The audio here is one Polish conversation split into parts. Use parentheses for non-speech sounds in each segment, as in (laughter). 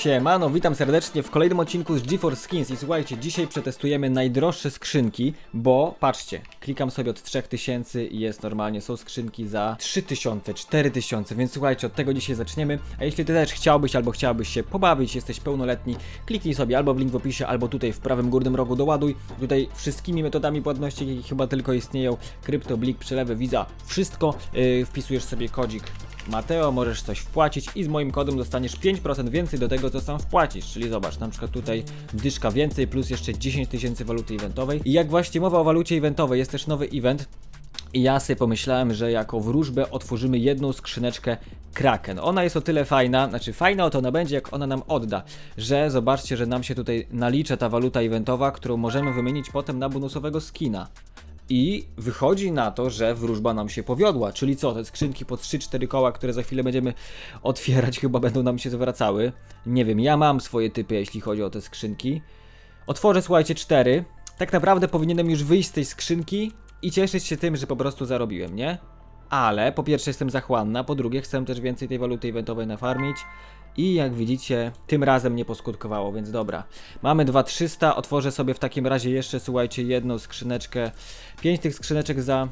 Siemano, witam serdecznie w kolejnym odcinku z GeForce Skins. I słuchajcie, dzisiaj przetestujemy najdroższe skrzynki, bo patrzcie, klikam sobie od 3000 i jest normalnie, są skrzynki za 3000, 4000, więc słuchajcie, od tego dzisiaj zaczniemy, a jeśli ty też chciałbyś albo chciałbyś się pobawić, jesteś pełnoletni, kliknij sobie albo w link w opisie, albo tutaj w prawym górnym rogu doładuj, tutaj wszystkimi metodami płatności, jakie chyba tylko istnieją, krypto, blik, przelewy, Visa, wszystko, yy, wpisujesz sobie kodzik Mateo, możesz coś wpłacić i z moim kodem dostaniesz 5% więcej do tego, co sam wpłacisz. Czyli zobacz, na przykład tutaj dyszka więcej plus jeszcze 10 tysięcy waluty eventowej. I jak właśnie mowa o walucie eventowej, jest też nowy event. I ja sobie pomyślałem, że jako wróżbę otworzymy jedną skrzyneczkę Kraken. Ona jest o tyle fajna, znaczy fajna o to ona będzie, jak ona nam odda, że zobaczcie, że nam się tutaj nalicza ta waluta eventowa, którą możemy wymienić potem na bonusowego skina. I wychodzi na to, że wróżba nam się powiodła. Czyli co, te skrzynki po 3-4 koła, które za chwilę będziemy otwierać, (laughs) chyba będą nam się zwracały. Nie wiem, ja mam swoje typy, jeśli chodzi o te skrzynki. Otworzę, słuchajcie, 4. Tak naprawdę powinienem już wyjść z tej skrzynki i cieszyć się tym, że po prostu zarobiłem, nie? Ale po pierwsze jestem zachłanna, po drugie chcę też więcej tej waluty eventowej nafarmić. I jak widzicie, tym razem nie poskutkowało, więc dobra. Mamy 2300, otworzę sobie w takim razie jeszcze, słuchajcie, jedną skrzyneczkę. 5 tych skrzyneczek za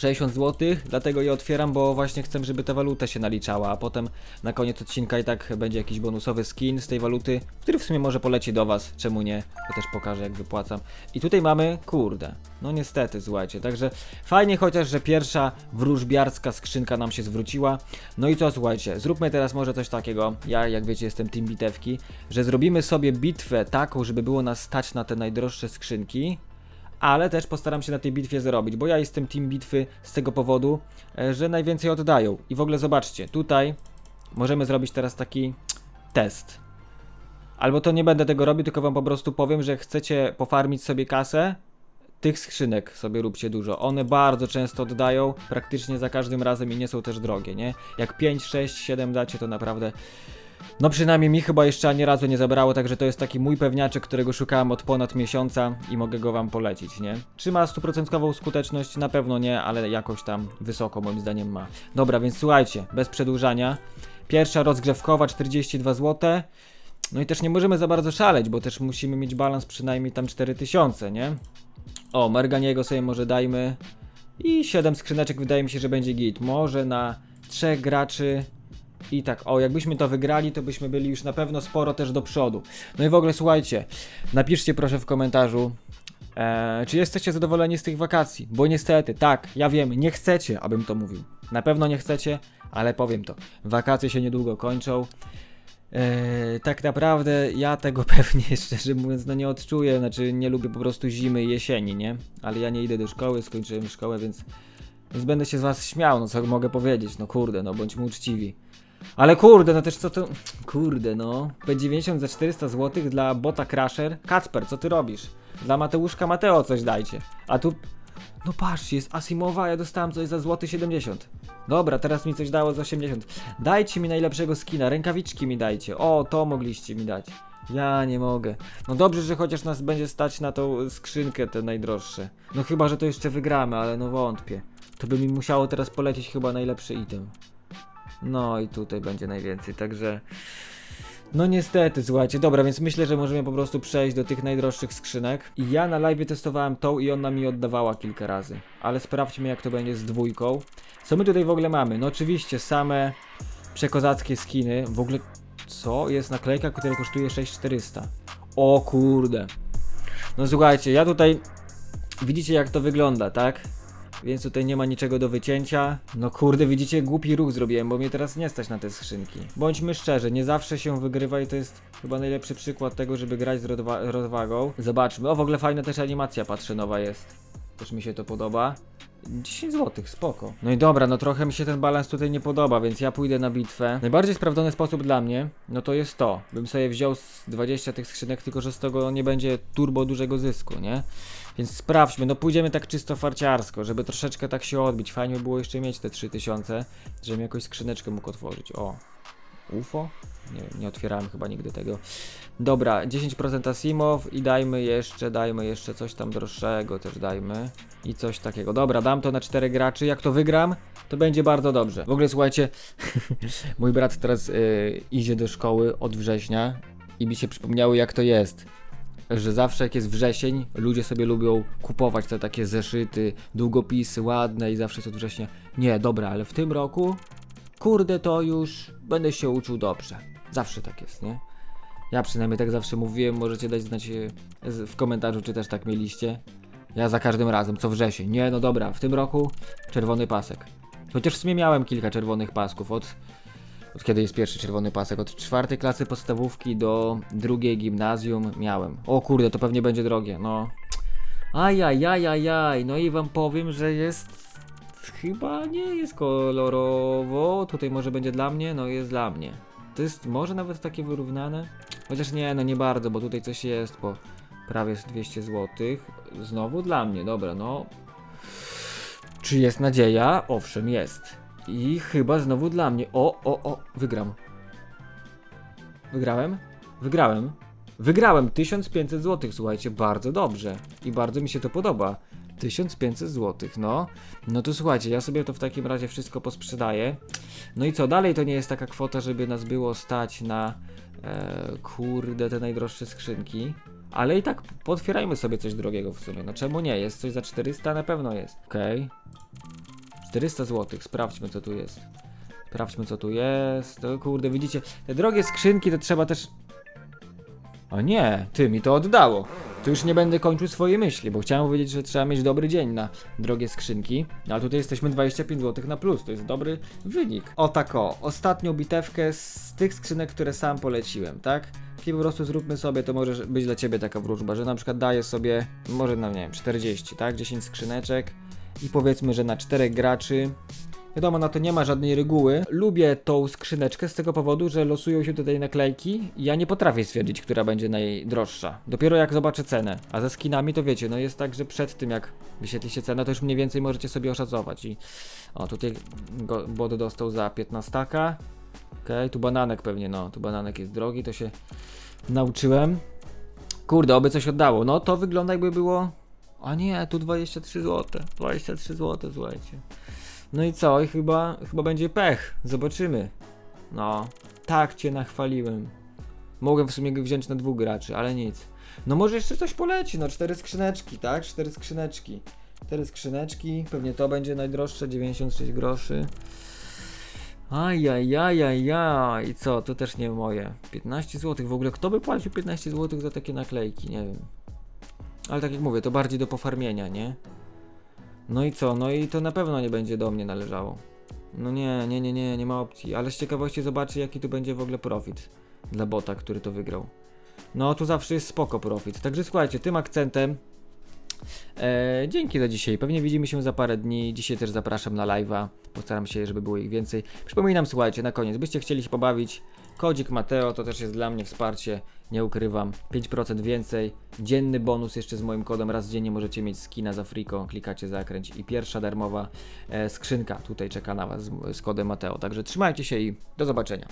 60 zł, dlatego je otwieram, bo właśnie chcę, żeby ta waluta się naliczała, a potem na koniec odcinka i tak będzie jakiś bonusowy skin z tej waluty, który w sumie może poleci do Was, czemu nie, to też pokażę jak wypłacam. I tutaj mamy, kurde, no niestety, słuchajcie, także fajnie chociaż, że pierwsza wróżbiarska skrzynka nam się zwróciła. No i co, słuchajcie, zróbmy teraz może coś takiego, ja jak wiecie jestem team bitewki, że zrobimy sobie bitwę taką, żeby było nas stać na te najdroższe skrzynki, ale też postaram się na tej bitwie zarobić, bo ja jestem team bitwy z tego powodu, e, że najwięcej oddają. I w ogóle zobaczcie, tutaj możemy zrobić teraz taki test. Albo to nie będę tego robił, tylko wam po prostu powiem, że chcecie pofarmić sobie kasę, tych skrzynek sobie róbcie dużo. One bardzo często oddają, praktycznie za każdym razem i nie są też drogie, nie? Jak 5, 6, 7 dacie, to naprawdę no przynajmniej mi chyba jeszcze ani razu nie zabrało, także to jest taki mój pewniaczek, którego szukałem od ponad miesiąca i mogę go wam polecić, nie? Czy ma stuprocentową skuteczność? Na pewno nie, ale jakoś tam wysoko moim zdaniem ma. Dobra, więc słuchajcie, bez przedłużania. Pierwsza rozgrzewkowa 42 zł. No i też nie możemy za bardzo szaleć, bo też musimy mieć balans przynajmniej tam 4000, nie? O, Merganiego sobie może dajmy. I 7 skrzyneczek wydaje mi się, że będzie git. Może na 3 graczy i tak, o, jakbyśmy to wygrali, to byśmy byli już na pewno sporo też do przodu. No i w ogóle słuchajcie, napiszcie proszę w komentarzu, e, czy jesteście zadowoleni z tych wakacji? Bo niestety, tak, ja wiem, nie chcecie, abym to mówił. Na pewno nie chcecie, ale powiem to. Wakacje się niedługo kończą. E, tak naprawdę ja tego (laughs) pewnie, szczerze mówiąc, no nie odczuję, znaczy nie lubię po prostu zimy i jesieni, nie? Ale ja nie idę do szkoły, skończyłem szkołę, więc, więc będę się z was śmiał, no co mogę powiedzieć, no kurde, no bądźmy uczciwi. Ale kurde, no też co to. Kurde, no. P90 za 400 zł dla bota Crusher. Kacper, co ty robisz? Dla Mateuszka Mateo coś dajcie. A tu. No patrz, jest Asimowa, ja dostałem coś za złoty 70. Dobra, teraz mi coś dało za 80. Dajcie mi najlepszego skina, rękawiczki mi dajcie. O, to mogliście mi dać. Ja nie mogę. No dobrze, że chociaż nas będzie stać na tą skrzynkę te najdroższe. No chyba, że to jeszcze wygramy, ale no wątpię. To by mi musiało teraz polecieć chyba najlepszy item. No i tutaj będzie najwięcej, także. No niestety, słuchajcie, dobra, więc myślę, że możemy po prostu przejść do tych najdroższych skrzynek. I ja na live testowałem tą i ona mi oddawała kilka razy. Ale sprawdźmy jak to będzie z dwójką. Co my tutaj w ogóle mamy? No oczywiście same przekozackie skiny. W ogóle co? Jest naklejka, która kosztuje 6400. O kurde. No słuchajcie, ja tutaj widzicie jak to wygląda, tak? Więc tutaj nie ma niczego do wycięcia. No kurde, widzicie, głupi ruch zrobiłem, bo mnie teraz nie stać na te skrzynki. Bądźmy szczerzy, nie zawsze się wygrywa i to jest chyba najlepszy przykład tego, żeby grać z rodwa- rozwagą. Zobaczmy. O, w ogóle fajna też animacja, patrzę, nowa jest. Też mi się to podoba. 10 zł, spoko. No i dobra, no trochę mi się ten balans tutaj nie podoba, więc ja pójdę na bitwę. Najbardziej sprawdzony sposób dla mnie, no to jest to. Bym sobie wziął z 20 tych skrzynek, tylko że z tego nie będzie turbo dużego zysku, nie? Więc sprawdźmy, no pójdziemy tak czysto farciarsko, żeby troszeczkę tak się odbić. Fajnie by było jeszcze mieć te 3000, żebym jakąś skrzyneczkę mógł otworzyć. O. UFO? Nie, nie otwierałem chyba nigdy tego. Dobra, 10% Asimow i dajmy jeszcze, dajmy jeszcze coś tam droższego też dajmy. I coś takiego. Dobra, dam to na 4 graczy. Jak to wygram, to będzie bardzo dobrze. W ogóle słuchajcie, (laughs) mój brat teraz y, idzie do szkoły od września i mi się przypomniało jak to jest. Że zawsze jak jest wrzesień, ludzie sobie lubią kupować te takie zeszyty, długopisy ładne i zawsze jest od września. Nie, dobra, ale w tym roku, kurde, to już będę się uczył dobrze. Zawsze tak jest, nie? Ja przynajmniej tak zawsze mówiłem, możecie dać znać e, w komentarzu, czy też tak mieliście. Ja za każdym razem, co wrzesień. Nie, no dobra, w tym roku czerwony pasek. Chociaż w sumie miałem kilka czerwonych pasków od, od kiedy jest pierwszy czerwony pasek. Od czwartej klasy podstawówki do drugiej gimnazjum miałem. O kurde, to pewnie będzie drogie, no. Ajajajajaj, no i wam powiem, że jest... Chyba nie jest kolorowo. Tutaj może będzie dla mnie, no jest dla mnie. To jest może nawet takie wyrównane. Chociaż nie, no nie bardzo, bo tutaj coś jest po prawie z 200 zł. Znowu dla mnie, dobra, no. Czy jest nadzieja? Owszem, jest. I chyba znowu dla mnie. O, o, o, wygram. Wygrałem? Wygrałem. Wygrałem 1500 zł, słuchajcie, bardzo dobrze. I bardzo mi się to podoba. 1500 zł, no. No to słuchajcie, ja sobie to w takim razie wszystko posprzedaję. No i co, dalej to nie jest taka kwota, żeby nas było stać na e, kurde te najdroższe skrzynki. Ale i tak potwierajmy sobie coś drogiego w sumie. No czemu nie? Jest coś za 400? Na pewno jest. Okej. 400 zł, sprawdźmy co tu jest. Sprawdźmy co tu jest. To kurde, widzicie, te drogie skrzynki to trzeba też. O nie, ty mi to oddało. Tu już nie będę kończył swojej myśli, bo chciałem powiedzieć, że trzeba mieć dobry dzień na drogie skrzynki. No, ale tutaj jesteśmy 25 zł na plus, to jest dobry wynik. O tak o, ostatnią bitewkę z tych skrzynek, które sam poleciłem, tak? I po prostu zróbmy sobie, to może być dla ciebie taka wróżba, że na przykład daję sobie, może na nie wiem, 40, tak? 10 skrzyneczek i powiedzmy, że na 4 graczy Wiadomo, na to nie ma żadnej reguły. Lubię tą skrzyneczkę z tego powodu, że losują się tutaj naklejki ja nie potrafię stwierdzić, która będzie najdroższa. Dopiero jak zobaczę cenę. A ze skinami to wiecie, no jest tak, że przed tym jak wyświetli się cena, to już mniej więcej możecie sobie oszacować. I o, tutaj go, Bod dostał za 15. Okej, tu bananek pewnie, no, tu bananek jest drogi, to się nauczyłem. Kurde, oby coś oddało. No to wygląda jakby było... A nie, tu 23 zł. 23 zł, słuchajcie. No i co? I chyba, chyba będzie pech. Zobaczymy. No, tak cię nachwaliłem. Mogłem w sumie wziąć na dwóch graczy, ale nic. No może jeszcze coś poleci, no cztery skrzyneczki, tak? Cztery skrzyneczki. Cztery skrzyneczki, pewnie to będzie najdroższe, 96 groszy. Ajajajajaj, i co? To też nie moje. 15 zł. W ogóle kto by płacił 15 zł za takie naklejki? Nie wiem. Ale tak jak mówię, to bardziej do pofarmienia, nie? No i co? No i to na pewno nie będzie do mnie należało. No nie, nie, nie, nie, nie ma opcji. Ale z ciekawości zobaczy jaki tu będzie w ogóle profit dla bota, który to wygrał. No tu zawsze jest spoko profit. Także słuchajcie, tym akcentem e, dzięki za dzisiaj. Pewnie widzimy się za parę dni. Dzisiaj też zapraszam na live'a. Postaram się, żeby było ich więcej. Przypominam, słuchajcie, na koniec, byście chcieli się pobawić, kodzik Mateo to też jest dla mnie wsparcie, nie ukrywam. 5% więcej, dzienny bonus jeszcze z moim kodem, raz dziennie możecie mieć skina za friko, klikacie zakręć i pierwsza darmowa e, skrzynka tutaj czeka na Was z, z kodem Mateo. Także trzymajcie się i do zobaczenia.